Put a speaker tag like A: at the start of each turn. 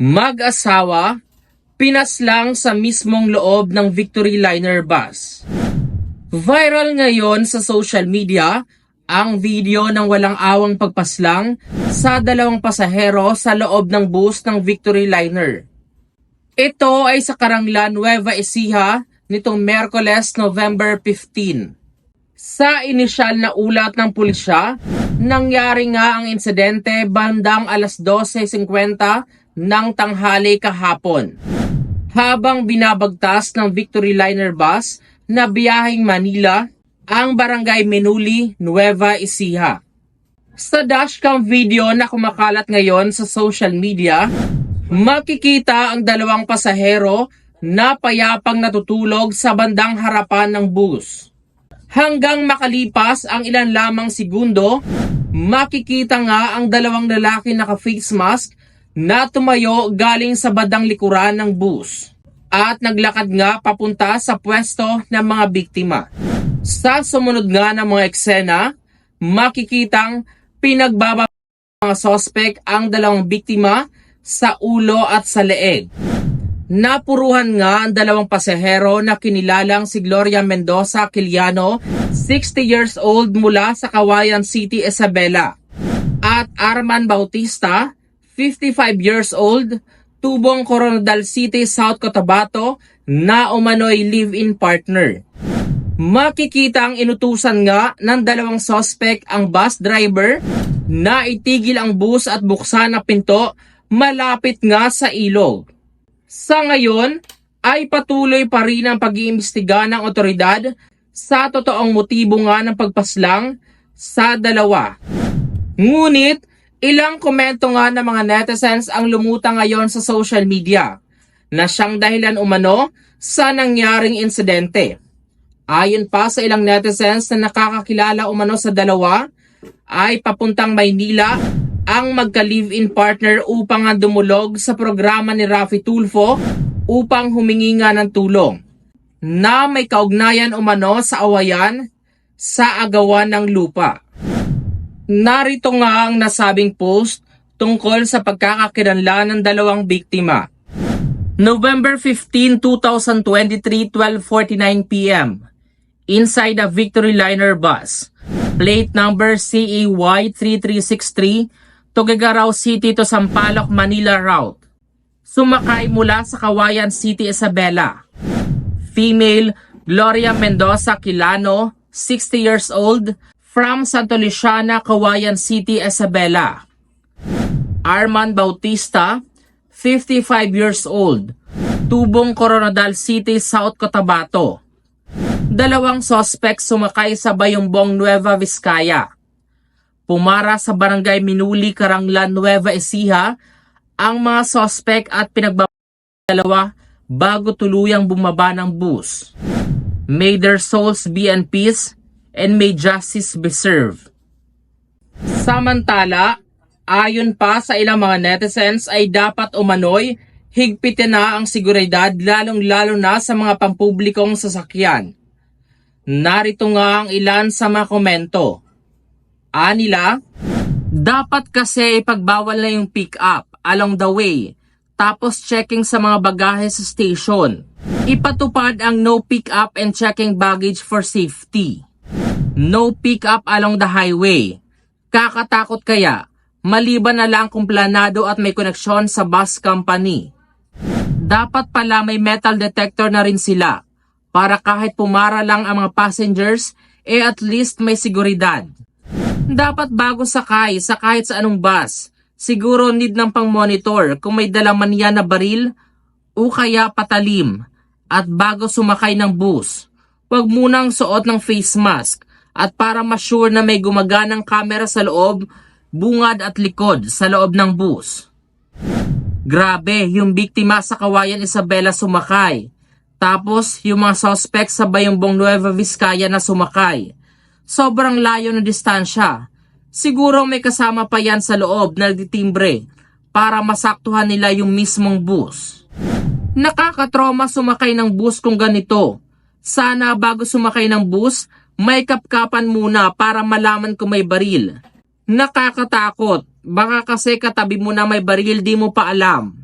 A: Mag-asawa, pinaslang sa mismong loob ng Victory Liner bus. Viral ngayon sa social media ang video ng walang awang pagpaslang sa dalawang pasahero sa loob ng bus ng Victory Liner. Ito ay sa Karanglan, Nueva Ecija nitong Merkoles, November 15. Sa inisyal na ulat ng pulisya, nangyari nga ang insidente bandang alas 12.50 ng tanghali kahapon. Habang binabagtas ng Victory Liner bus na biyaheng Manila, ang barangay Menuli, Nueva Ecija. Sa dashcam video na kumakalat ngayon sa social media, makikita ang dalawang pasahero na payapang natutulog sa bandang harapan ng bus. Hanggang makalipas ang ilan lamang segundo, makikita nga ang dalawang lalaki naka-face mask na tumayo galing sa bandang likuran ng bus at naglakad nga papunta sa pwesto ng mga biktima. Sa sumunod nga ng mga eksena, makikitang pinagbaba mga sospek ang dalawang biktima sa ulo at sa leeg. Napuruhan nga ang dalawang pasahero na kinilalang si Gloria Mendoza Quiliano, 60 years old mula sa Kawayan City, Isabela, at Arman Bautista, 55 years old, tubong Coronadal City, South Cotabato, na umano'y live-in partner. Makikita ang inutusan nga ng dalawang sospek ang bus driver na itigil ang bus at buksan ang pinto malapit nga sa ilog. Sa ngayon, ay patuloy pa rin ang pag-iimbestiga ng otoridad sa totoong motibo nga ng pagpaslang sa dalawa. Ngunit, ilang komento nga ng mga netizens ang lumutang ngayon sa social media na siyang dahilan umano sa nangyaring insidente. Ayon pa sa ilang netizens na nakakakilala umano sa dalawa, ay papuntang Maynila ang magka-live-in partner upang nga dumulog sa programa ni Rafi Tulfo upang humingi nga ng tulong na may kaugnayan umano sa awayan sa agawan ng lupa. Narito nga ang nasabing post tungkol sa pagkakakilanlan ng dalawang biktima. November 15, 2023, 12.49pm. Inside a Victory Liner bus. Plate number E CEY3363, Tuguegarao City to Sampaloc, Manila route. Sumakay mula sa Kawayan City, Isabela. Female, Gloria Mendoza Quilano, 60 years old, from Santo Luciana, Kawayan City, Isabela. Arman Bautista, 55 years old, Tubong Coronadal City, South Cotabato. Dalawang sospek sumakay sa Bayumbong Nueva Vizcaya. Pumara sa barangay Minuli, Karanglan, Nueva Ecija ang mga sospek at pinagbaba dalawa bago tuluyang bumaba ng bus. May their souls be in peace and may justice be served. Samantala, ayon pa sa ilang mga netizens ay dapat umano'y higpitin na ang seguridad lalong-lalo na sa mga pampublikong sasakyan. Narito nga ang ilan sa mga komento. Anila, dapat kasi ipagbawal na yung pick up along the way tapos checking sa mga bagahe sa station. Ipatupad ang no pick up and checking baggage for safety. No pick up along the highway. Kakatakot kaya, maliban na lang kung planado at may koneksyon sa bus company. Dapat pala may metal detector na rin sila para kahit pumara lang ang mga passengers, eh at least may seguridad. Dapat bago sakay sa kahit sa anong bus, siguro need ng pang-monitor kung may dala man yan na baril o kaya patalim. At bago sumakay ng bus, huwag munang suot ng face mask at para ma-sure na may gumaganang camera sa loob, bungad at likod sa loob ng bus. Grabe, yung biktima sa Kawayan Isabela sumakay. Tapos, yung mga suspect sa Bayumbong Nueva Vizcaya na sumakay. Sobrang layo ng distansya. Siguro may kasama pa yan sa loob na nagtitimbre para masaktuhan nila yung mismong bus. Nakakatroma sumakay ng bus kung ganito. Sana bago sumakay ng bus, may kapkapan muna para malaman kung may baril. Nakakatakot. Baka kasi katabi mo na may baril di mo pa alam.